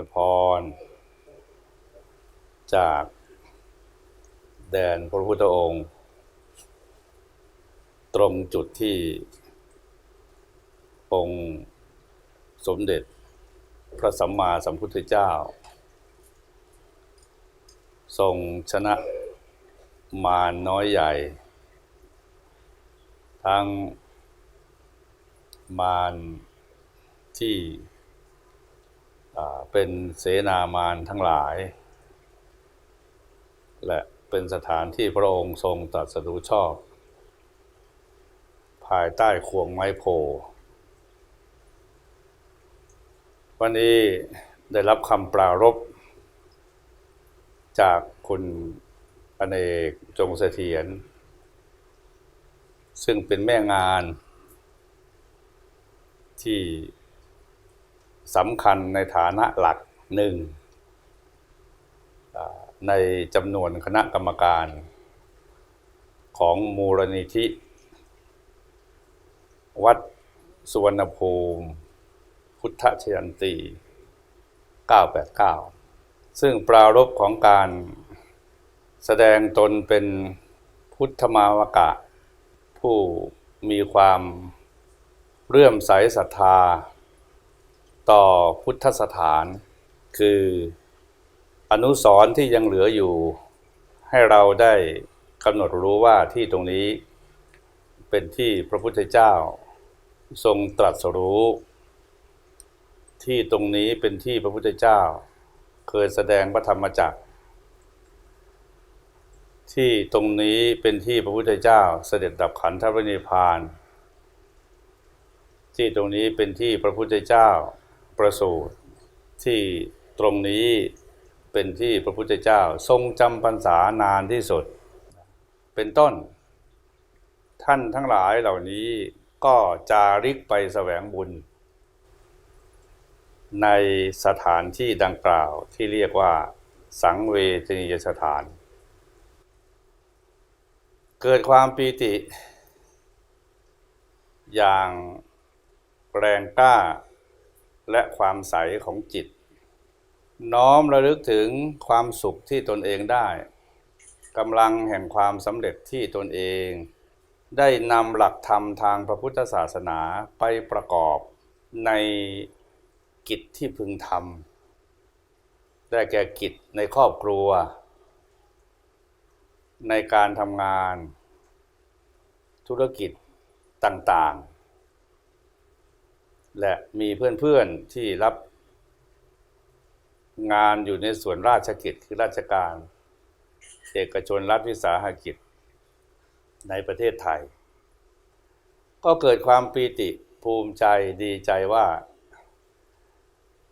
วยพร จากแดนพระพุทธองค์ ตรงจุดที่ องค์สมเด็จพระสัมมาสัมพุทธเจ้า ทรงชนะมารน้อยใหญ่ ทั้งมารที่ เป็นเสนามารทั้งหลาย และเป็นสถานที่พระองค์ทรงตรัสรู้ชอบ ภายใต้ควงไม้โพวันนี้ได้รับคำปรารภจากคุณอเนกจงเสถียรซึ่งเป็นแม่งานที่ สำคัญในฐานะหลักหนึ่งในจำนวนคณะกรรมการของมูลนิธิ วัดสุวรรณภูมิ พุทธชยันตี 989 ซึ่งปรารภของการแสดงตนเป็นพุทธมาวกะ ผู้มีความเรื่อมใสศรัทธา ต่อพุทธสถาน คืออนุสรที่ยังเหลืออยู่ ให้เราได้กำหนดรู้ว่าที่ตรงนี้เป็นที่พระพุทธเจ้า ทรงตรัสรู้ ที่ตรงนี้เป็นที่พระพุทธเจ้า เคยแสดงพระธรรมจักร ที่ตรงนี้เป็นที่พระพุทธเจ้าเสด็จดับขันธปรินิพานที่ตรงนี้เป็นที่พระพุทธเจ้า ประสูติที่ตรงนี้เป็นที่พระพุทธเจ้าทรงจำพรรษานานที่สุด เป็นต้น ท่านทั้งหลายเหล่านี้ก็จาริกไปแสวงบุญ ในสถานที่ดังกล่าวที่เรียกว่าสังเวชนียสถาน เกิดความปีติ อย่างแรงกล้า และความใสของจิต น้อมระลึกถึงความสุขที่ตนเองได้กำลังแห่งความสำเร็จที่ตนเอง ได้นำหลักธรรมทางพระพุทธศาสนาไปประกอบในกิจที่พึงทำได้แก่กิจในครอบครัว ในการทำงาน ธุรกิจต่างๆ และมีเพื่อนๆที่รับงานอยู่ในส่วนราชกิจคือราชการ เอกชนรัฐวิสาหกิจในประเทศไทย ก็เกิดความปีติภูมิใจดีใจว่า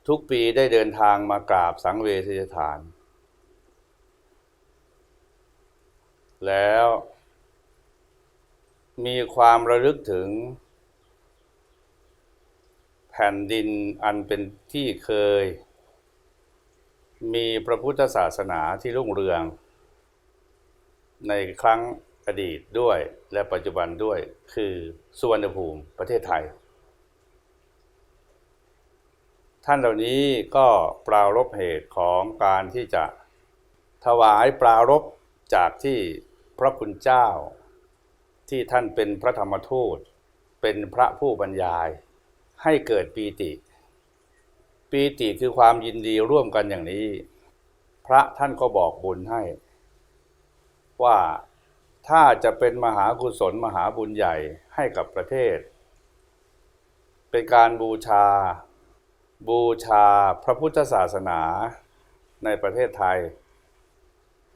ทุกปีได้เดินทางมากราบสังเวชยฐาน แล้วมีความระลึกถึง ผ่นดินอันเป็นที่เคย มีพระพุทธศาสนาที่รุ่งเรือง ในครั้งอดีตด้วยและปัจจุบันด้วยคือสุวรรณภูมิประเทศไทย ท่านเหล่านี้ก็ปรารบเหตุของการที่จะถวายปรารบจากที่พระคุณเจ้า ที่ท่านเป็นพระธรรมทูตเป็นพระผู้บรรยาย ให้เกิดปีติ ปีติคือความยินดีร่วมกันอย่างนี้ พระท่านก็บอกบุญให้ ว่าถ้าจะเป็นมหากุศลมหาบุญใหญ่ให้กับประเทศ เป็นการบูชา บูชาพระพุทธศาสนาในประเทศไทย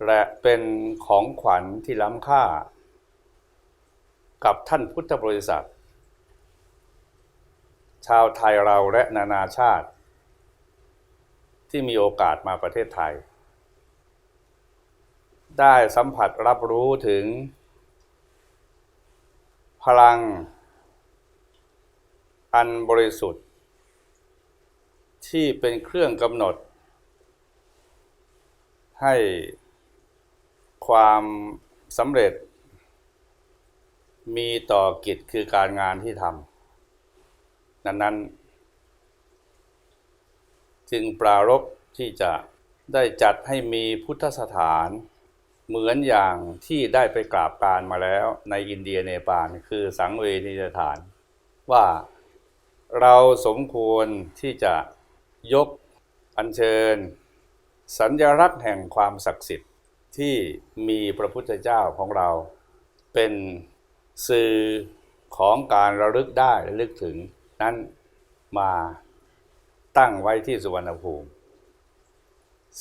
และเป็นของขวัญที่ล้ำค่า กับท่านพุทธบริษัท ชาวไทยเราและนานาชาติ ที่มีโอกาสมาประเทศไทย ได้สัมผัสรับรู้ถึง พลัง อันบริสุทธิ์ ที่เป็นเครื่องกำหนด ให้ความสำเร็จมีต่อกิจคือการงานที่ทำ นั้นนั้นจึงปรารภที่จะได้จัดให้มีพุทธสถาน เหมือนอย่างที่ได้ไปกราบการมาแล้วในอินเดียเนปาลคือสังเวนิสถาน ว่าเราสมควรที่จะยกอัญเชิญ สัญลักษณ์แห่งความศักดิ์สิทธิ์ที่มีพระพุทธเจ้าของเรา เป็นสื่อของการระลึกได้ระลึกถึง นั้นมาตั้งไว้ที่สุวรรณภูมิ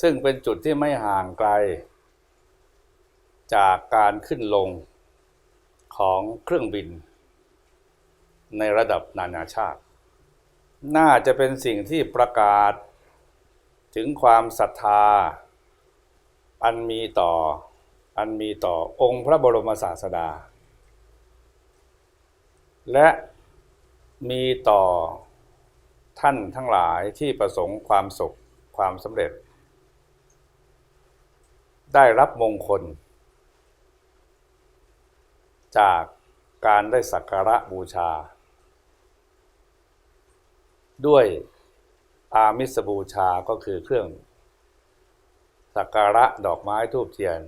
ซึ่งเป็นจุดที่ไม่ห่างไกล จากการขึ้นลงของเครื่องบิน ในระดับนานาชาติ น่าจะเป็นสิ่งที่ประกาศถึงความศรัทธา อันมีต่ออันมีต่อองค์พระบรมศาสดา และ มีต่อท่านทั้งหลายที่ประสงค์ความสุขความสำเร็จ ได้รับมงคล จากการได้สักการะบูชา ด้วยอามิสบูชาก็คือเครื่อง สักการะดอกไม้ทูบเทียน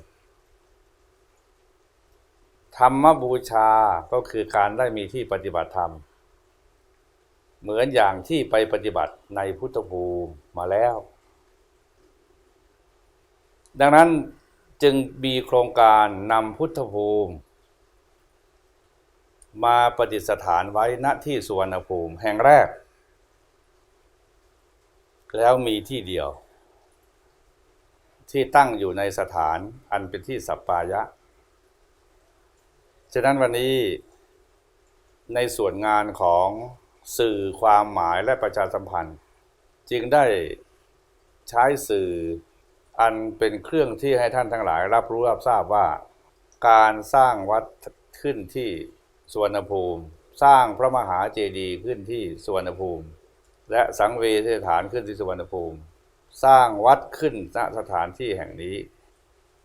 ธรรมบูชาก็คือการได้มีที่ปฏิบัติธรรม เหมือนอย่างที่ไปปฏิบัติในพุทธภูมิมาแล้ว ดังนั้นจึงมีโครงการนำพุทธภูมิ มาปฏิสถานไว้ณที่สุวรรณภูมิแห่งแรก แล้วมีที่เดียว ที่ตั้งอยู่ในสถานอันเป็นที่สัปปายะ ฉะนั้นวันนี้ในส่วนงานของ สื่อความหมายและประชาสัมพันธ์ จึงได้ใช้สื่ออันเป็นเครื่องที่ให้ท่านทั้งหลาย รับรู้รับทราบว่า การสร้างวัดขึ้นที่สวนภูมิ สร้างพระมหาเจดีย์ขึ้นที่สวนภูมิ และสังเวชสถานขึ้นที่สุวรรณภูมิ สร้างวัดขึ้นณสถานที่แห่งนี้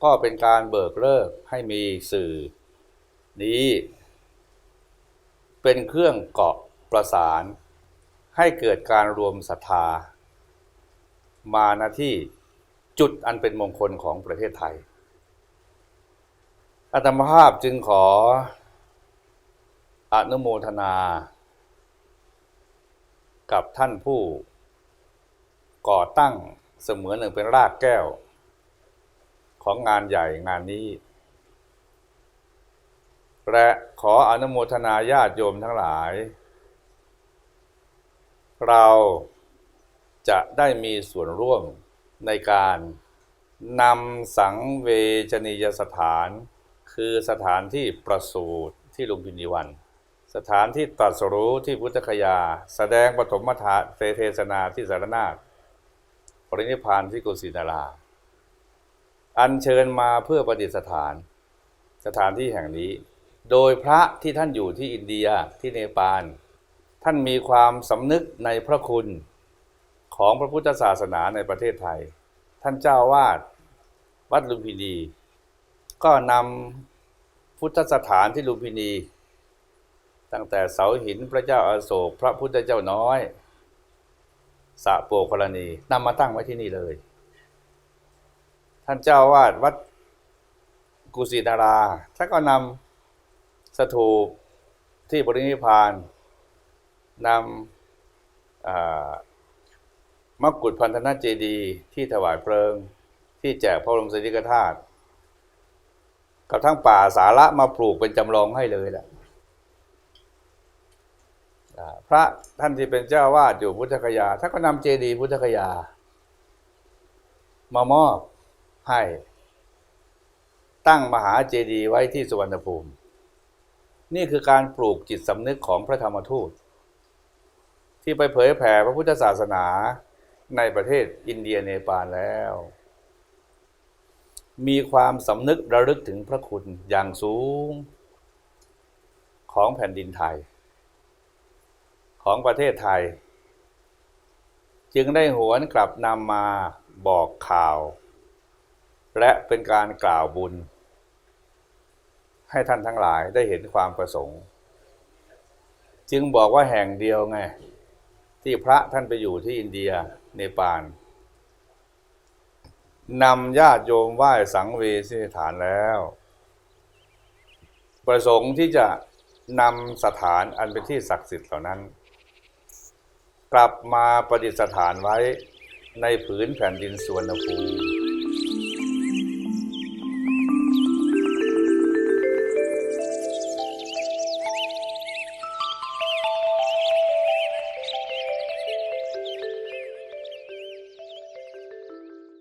ก็เป็นการเบิกเลิกให้มีสื่อนี้ เป็นเครื่องเกาะ ประสาน ให้เกิดการรวมศรัทธา มาณที่จุดอันเป็นมงคลของประเทศไทยอาตมภาพจึงขออนุโมทนา กับท่านผู้ ก่อตั้งเสมือนหนึ่งเป็นรากแก้ว ของงานใหญ่งานนี้ และขออนุโมทนาญาติโยมทั้งหลาย เราจะได้มีส่วนร่วมในการนำสังเวชนียสถาน คือสถานที่ประสูติที่ลุมพินีวัน สถานที่ตรัสรู้ที่พุทธคยา แสดงปฐมทาเทศนาที่สารนาฏปรินิพานที่กุสินารา อัญเชิญมาเพื่อประดิษฐาน สถานที่แห่งนี้ โดยพระที่ท่านอยู่ที่อินเดียที่เนปาล ท่านมีความสำนึกในพระคุณของพระพุทธศาสนาในประเทศไทย ท่านเจ้าวาดวัดลุมพินี ก็นำพุทธสถานที่ลุมพินี ตั้งแต่เสาหินพระเจ้าอาโศก พระพุทธเจ้าน้อยสะโปกรณีนำมาตั้งไว้ที่นี่เลย ท่านเจ้าวาดวัดกุสินาราท่านก็นำสถูปที่ปรินิพาน นำมกุฎพันธนาเจดีย์ที่ถวายเพลิง ที่แจกพระบรมสารีริกธาตุกับทั้งป่าสาระมาปลูกเป็นจำลองให้เลยแหละพระท่านที่เป็นเจ้าวาดอยู่พุทธคยาท่านก็นำเจดีย์พุทธคยา มามอบให้ตั้งมหาเจดีย์ไว้ที่สุวรรณภูมิ นี่คือการปลูกจิตสำนึกของพระธรรมทูต ที่ไปเผยแผ่พระพุทธศาสนาในประเทศอินเดียเนปาลแล้ว มีความสำนึกระลึกถึงพระคุณอย่างสูงของแผ่นดินไทย ของประเทศไทย จึงได้หวนกลับนำมาบอกข่าว และเป็นการกล่าวบุญ ให้ท่านทั้งหลายได้เห็นความประสงค์ จึงบอกว่าแห่งเดียวไง ที่พระท่านไปอยู่ที่อินเดียเนปาลนำญาติโยมไหว้สังเวชนีฐานแล้ว ประสงค์ที่จะนำสถานอันเป็นที่ศักดิ์สิทธิ์เหล่านั้น กลับมาประดิษฐานไว้ในผืนแผ่นดินสวนภูมิ